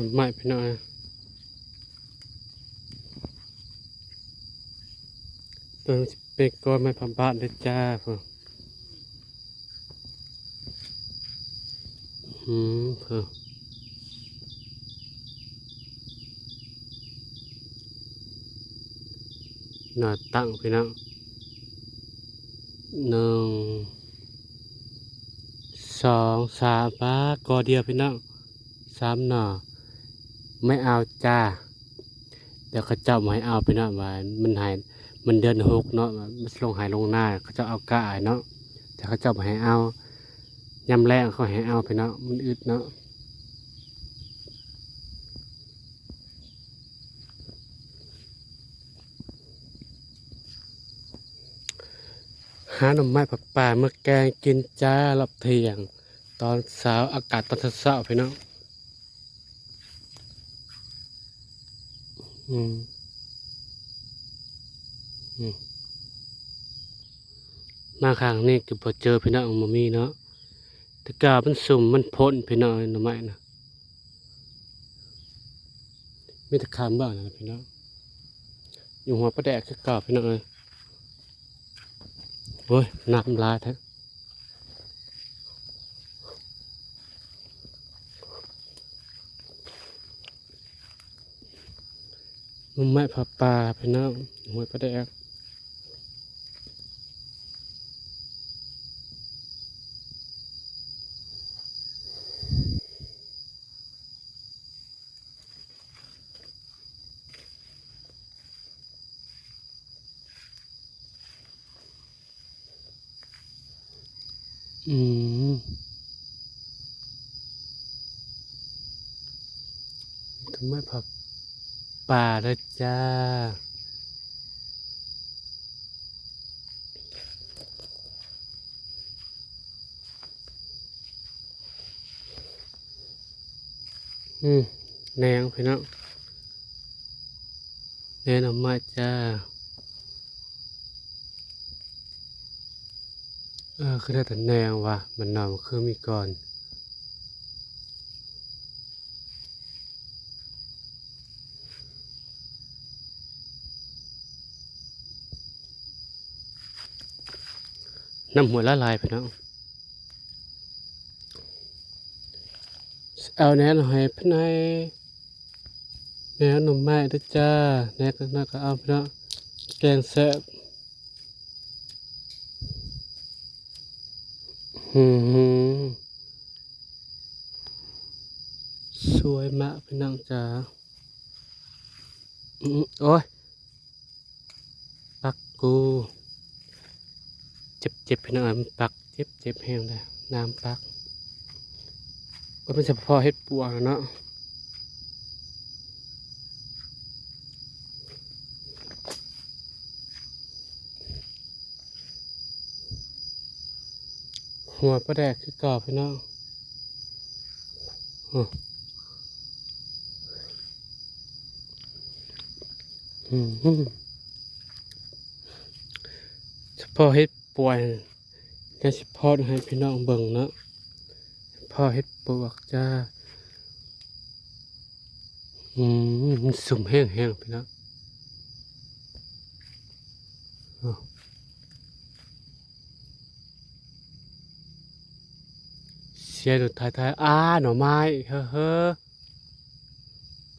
ต้นไม้พี่น้องตัวนี้เป็นก้อนไม้พำบาดเลยจ้าพ่ออืมพ่อหน้าตั้งพี่น้องหนึ่งสองสามปากอเดียวพี่น้องสามหน่อ ไม่เอาจ้าเดี๋ยวเขาเจ้ามาให้เอาไปเนาะว่ามันหายมันเดือนหกเนาะมันลงหายลงหน้าเขาเจะเอากะเนาะแต่เขาเจ้ามาให้เอายำแรงเขาให้เอาไปเนาะมันอึดเนาะหาหน่อไม้ผักป่าเมื่อแกงกินจ้ารอบเทียง ตอนเช้าอากาศตอนเช้าๆพี่น้อง อืมอืมมาข้างนี้ก็บ่เจอพี่น้องบ่มีเนาะแต่กามันสุ่มมันพ่นพี่น้องหน่อไม้นะมีต่คามบ้างนะพี่น้องอยู่หัวประแดกคือเก่าพี่น้องเอ้ยโอ้ยน้ำลายแท้ น่อไม้ผักป่าพี่น้องหัวประแดกอืมทำไมผัก ป่าเลยจ้า อืมแนงพี่น้องแนงออกมาจ้า เออคือได้แต่แนงว่ะ มันนอนมันคือมีก่อน น้ำหัวละลายไปเนาะเอาแหนหน่อยพี่นายแหนหนุ่มไม้ด้วยจ้าแหนก็น่าก็เอาพี่เนาะแกงแซ่บอืมสวยมากพี่น้องจ๋าโอ้ยปักกู เจ็บเจ็บพี่น้องมันปักเจ็บเจ็บแห้งเลยน้ำปักก็เป็นเฉพาะเฮ็ดปัวเนาะหัวประแดกคือกรอบพี่น้องอืมอืมอืมเฉพาะเฮ็ด ป่วยก็เฉพาะให้พี่น้องเบิ่งเนาะพาะเฮ็ดปวกจ้าอืมสุ่มแห้งๆพี่น้องเสียดูท้ายๆอ้าหน่อไม้เฮ้อเฮ้อ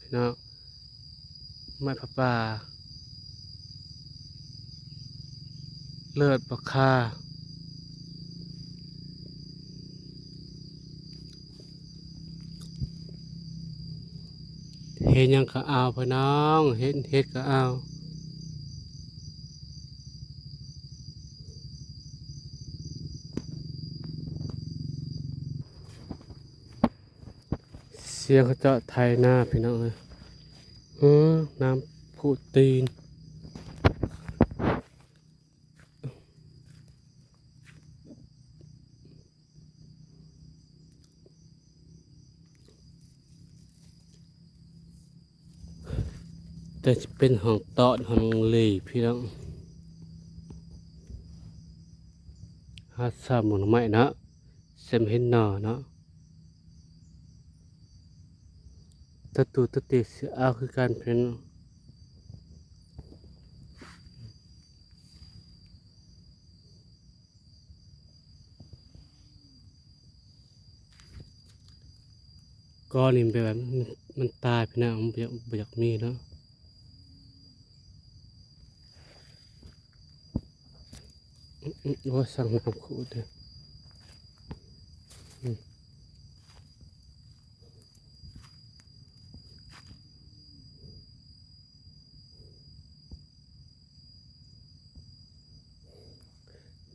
พี่น้องไม้พะป่า เลือดปลาคา เห็นยังก็เอาพี่น้อง เห็นเห็ดก็เอาเสียงเขาเจาะไทยหน้าพี่น้องเลยเออน้ำผู้ตีน แต่จะเป็นห้องตอดห้องหลีพี่น้องหาสามหมุนไม้เนะเซมเห็นหนอเนาะตะตูตะติสิเอาคือการเป็นก้อนนี่เป็นแบบมันตายไปนะมันบ่อยากบ่อยากมีเนาะอื้ออื้อ โอ้สั่งน้ำขูดเด้อ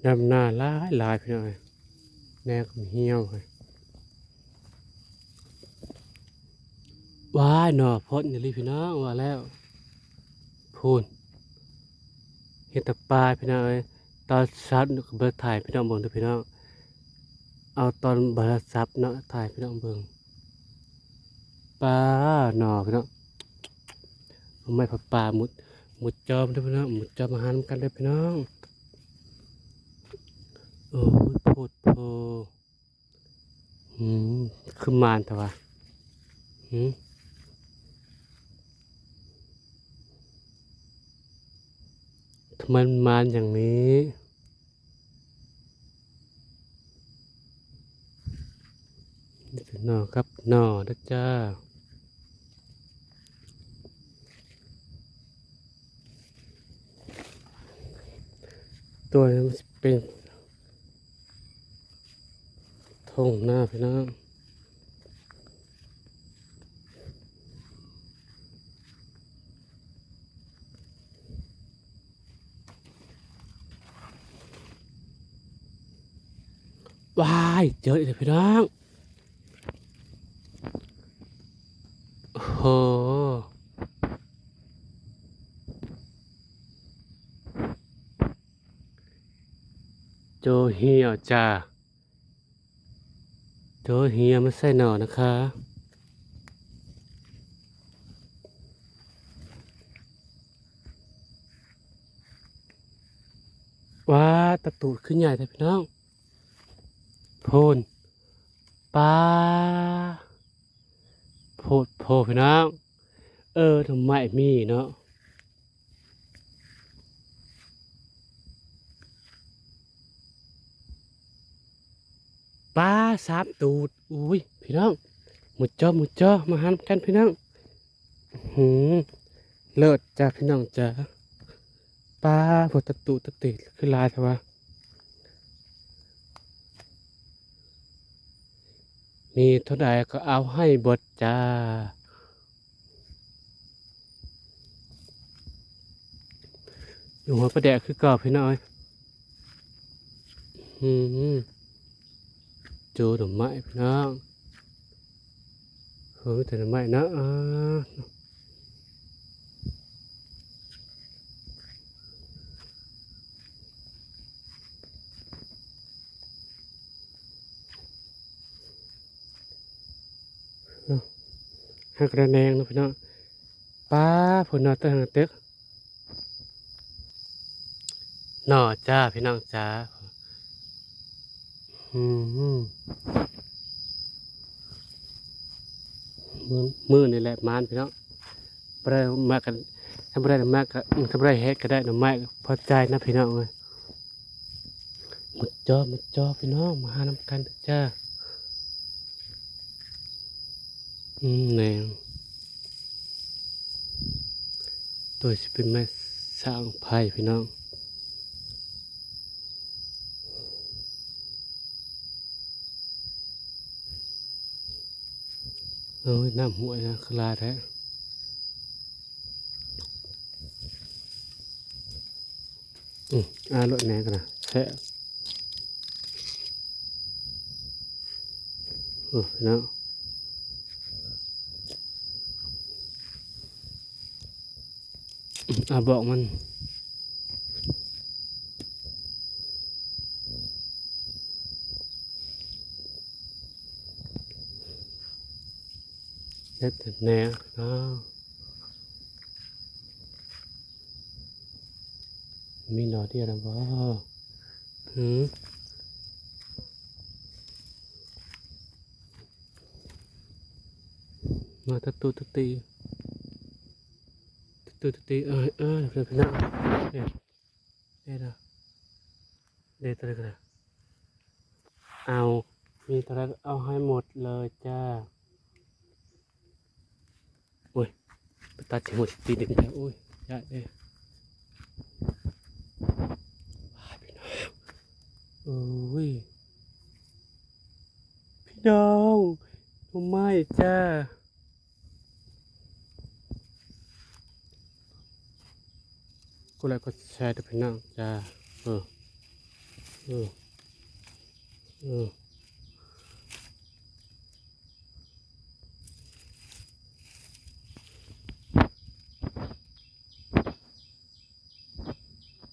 ดำหน้าหลายหลายพี่น้องเอ้ยแน่ก็เหี่ยวเลยว้ายหน่อพดนี่าลิพี่น้องว่าแล้วพูนเห็ดตะปายพี่น้องเอ้ย ตอนซับก็เบิดถ่ายพี่น้องเบิ่งด้อพี่น้องเอาตอนเบิดซับเนาะถ่ายพี่น้องเบิ่งปลาหน่อพี่น้องไม้ผัดปลาหมุดหมุดจอมด้อพี่น้องหมุดจอมอาหารกันด้อพี่น้องโอ้ยโพดโพหืมคือมานแต่ว่าหืมทำไมันมานอย่างนี้ นอครับนอนะจ้าตัวนี้เป็นทงหน้าพี่น้อง ว้ายเจออีกแล้วพี่น้องโอ้โหโจเหี่ยวจ้าโจเฮียไม่ใส่หนอนะคะว้าตะตูดขึ้นใหญ่แต่พี่น้อง พูนปลาโพดโพพี่น้อง เออทำไมมีเนาะปลาสามตูด อุ้ย พี่น้อง หมุดจอหมุดจอมาหันกันพี่น้องหืมเลิศจ้าพี่น้องจ้าปลาพวกตะตูตะติดคือลายแต่ว่า มีเท่าใดก็เอาให้บดจ้า อยู่หัวประแดกคือเก่าพี่น้อยอืมจูดอกไม้พี่น้องเฮ้ยแต่ดอกไม้นะอ่า กระแนงนะพี่น้องป้าผลนอตเตอร์เต็กนอจ้าพี่น้องจ้าอืมมือมือนี่แหละมานพี่น้องบ่ได้มากันทำบ่ได้มากก็ทำได้เฮ็ดก็ได้หน่อไม้ก็พอใจนะพี่น้องเอ้ยหมดจอหมดจอพี่น้องมาหานำกันเถอะจ้า อืมแนวตัวสิเป็นแม่สร้างไพ่พี่น้องเอ้ยน้ำหวยนะคือลาแท้อืมอ่ารถแหนกันนะแท้เออพี่น้อง อะบอกมันเด็ดแนวอ้าวมีหนอเดียวนะบ่หืมมาตะตุตะตีตะ ตุตะตีเออเออเพื่อนพี่น้องเด็ดเด็ดนะเด็ดตัวเล็กเลยเอามีตัวเล็กเอาให้หมดเลยจ้าโอ้ยไปตัดเฉียงหมดตีเด็กจ้าโอ้ยยากเด้ว้ายพี่น้องโอ้ยพี่น้องทำไมจ้า กูเลยก็แชร์ด้วยพี่น้องจ้าเออเออเออ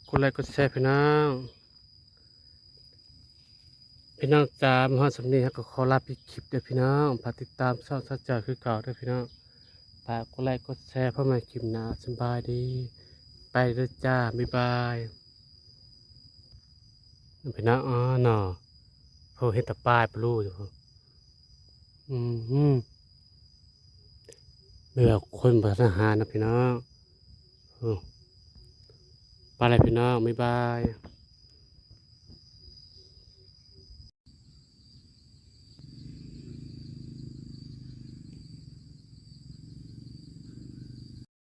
กูเลยก็แชร์พี่น้องพี่น้องจ้ามหาสำนีก็ขอลาพี่คลิปเด้อพี่น้องฝากติดตามช่องสัจจาคือเก่าเด้อพี่น้องฝากกดไลค์กดแชร์เพื่อมาคลิปหน้าสบายดี ไปเลยจ้า บ๊ายบายไปนะอ๋อหนอพอเห็นแตะป้ายปลูอยู่อืมเบื่อคนบัทหารนะพี่น้องอืมไปเลยพี่น้องบ๊ายบาย